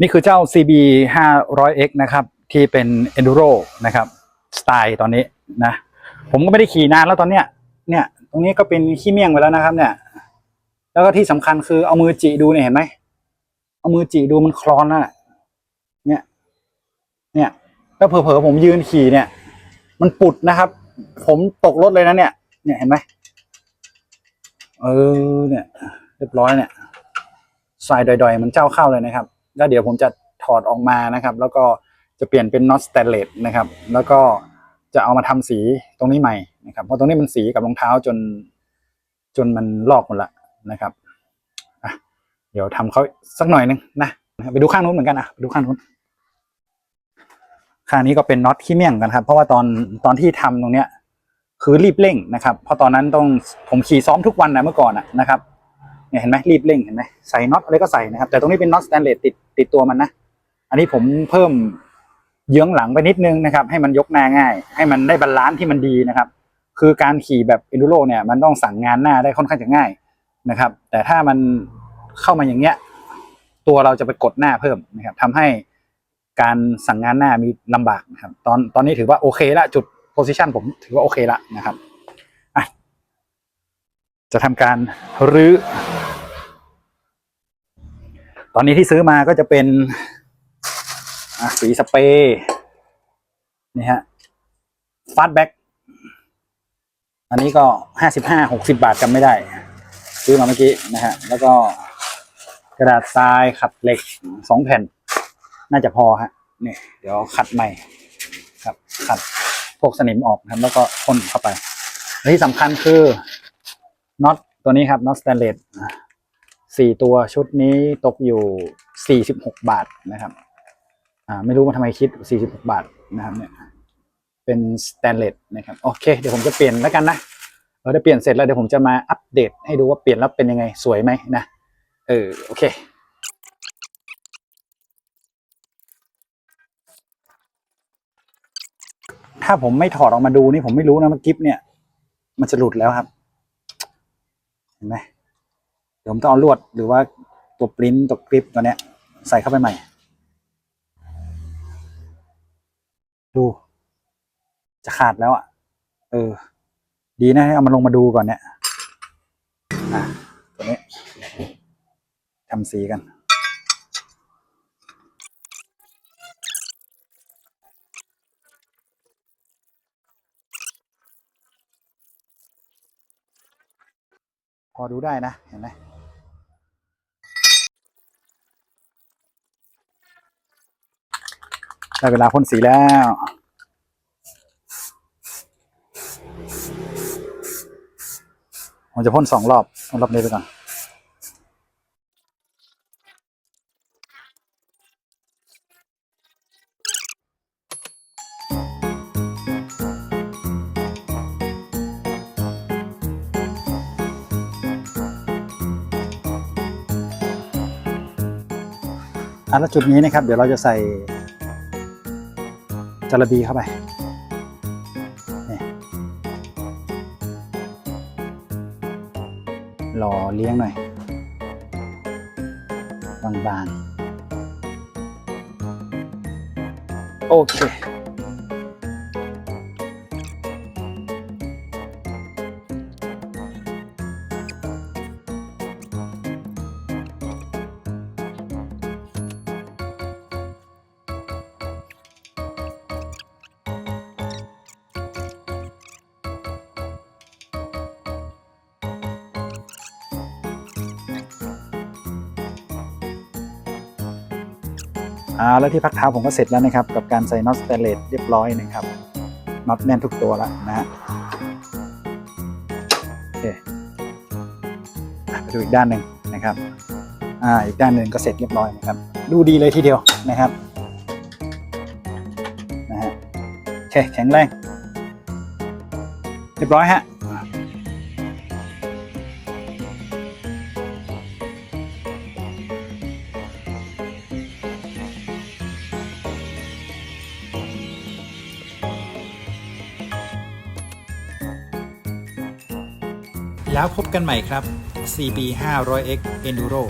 นี่คือเจ้า CB 500X นะครับ ที่เป็น Enduro นะครับสไตล์ตอนนี้นะ ผมก็ไม่ได้ขี่นานแล้วตอนเนี้ย เนี่ย ตรงนี้ก็เป็นขี้เมี่ยงไปแล้วนะครับ เนี่ย แล้วก็ที่สำคัญคือเอามือจิดูเนี่ยเห็นไหม เอามือจิดูมันคลอนน่ะ เนี่ย เนี่ย แล้วเผลอๆผมยืนขี่เนี่ย มันปุดนะครับ ผมตกรถเลยนะเนี่ย เนี่ยเห็นไหมเออเนี่ย เรียบร้อยเนี่ยทรายดอยๆมันเจ้าเข้าเลยนะครับ แล้วเดี๋ยวผมจะถอดออกมานะครับ แล้วก็จะเปลี่ยนเป็นน็อตสแตนเลสนะครับ แล้วก็จะเอามาทำสีตรงนี้ใหม่นะครับ เพราะตรงนี้มันสีกับรองเท้าจนจนมันลอกหมดละนะครับเดี๋ยวทำเขาสักหน่อยหนึงนะไปดูข้างนู้นเหมือนกันอะไปดูข้างนู้นข้างนี้ก็เป็นน็อตขี้เมี่ยงกันครับ เพราะว่าตอนตอนที่ทำตรงเนี้ยคือรีบเร่งนะครับ เพราะตอนนั้นต้องผมขี่ซ้อมทุกวันนะเมื่อก่อนอะนะครับ เนี่ยเห็นไหมรีบเร่งเห็นไหมใส่น็อตอะไรก็ใส่นะครับ แต่ตรงนี้เป็นน็อตสแตนเลสติดติดตัวมันนะ อันนี้ผมเพิ่มเยื้องหลังไปนิดนึงนะครับ ให้มันยกหน้าง่าย ให้มันได้บาลานซ์ที่มันดีนะครับ คือการขี่แบบเอ n ดูโรเนี่ยมันต้องสั่งงานหน้าได้ค่อนข้างจะง่ายนะครับ แต่ถ้ามันเข้ามาอย่างเงี้ย ตัวเราจะไปกดหน้าเพิ่มนะครับทำให้การสั่งงานหน้ามีลำบากนะครับ ตอนตอนนี้ถือว่าโอเคละจุดโพซิชันผมถือว่าโอเคละนะครับจะทำการรื้อ ตอนนี้ที่ซื้อมาก็จะเป็นสีสเปรย์นี่ฮะฟาสแบ็กอันนี้ก็ห้าสิบห้าหกสิบาทจำไม่ได้ ซื้อมาเมื่อกี้นะฮะ แล้วก็กระดาษทรายขัดเหล็กสองแผ่น น่าจะพอฮะนี่เดี๋ยวขัดใหม่ ครับขัดพวกสนิมออกครับ แล้วก็พ่นเข้าไปและที่สำคัญคือน็อตตัวนี้ครับน็อตสแตนเลส สี่ตัวชุดนี้ตกอยู่สี่สิบหกบาทนะครับ อ่า ไม่รู้ว่าทำไมคิดสี่สิบหกบาทนะครับเนี่ย เป็นสแตนเลสนะครับ โอเค เดี๋ยวผมจะเปลี่ยนแล้วกันนะเราได้เปลี่ยนเสร็จแล้วเดี๋ยวผมจะมาอัปเดตให้ดูว่าเปลี่ยนแล้วเป็นยังไงสวยไหมนะ เออ โอเคถ้าผมไม่ถอดออกมาดูนี่ผมไม่รู้นะมันกิฟเนี่ย มันจะหลุดแล้วครับ เห็นไหม ดี๋ยวผมต้องเอาลวดหรือว่าตัวปริ้นตัวกริปตัวเนี้ย ใส่เข้าไปใหม่ ดู จะขาดแล้วอะ เออ ดีนะให้เอามันลงมาดูก่อนเนี่ยอะตัวนี้ทำสีกันพอดูได้นะ เห็นไหม ได้เวลาพ่นสีแล้ว ผมจะพ่นสองรอบรอบนี้ไปก่อนอะแล้วจุดนี้นะครับ เดี๋ยวเราจะใส่ จระบีเข้าไปหล่อเลี้ยงหน่อย บางๆ โอเค อ่าแล้วที่พักเท้าผมก็เสร็จแล้วนะครับ กับการใส่น็อตสเตเลสเรียบร้อยนะครับน็อตแน่นทุกตัวแล้วนะฮะโอเคไปดูอีกด้านหนึ่งนะครับอ่าอีกด้านหนึ่งก็เสร็จเรียบร้อยนะครับ ดูดีเลยทีเดียวนะครับนะฮะโอเคแข็งแรงเรียบร้อยฮะ แล้วพบกันใหม่ครับ CB 500X Enduro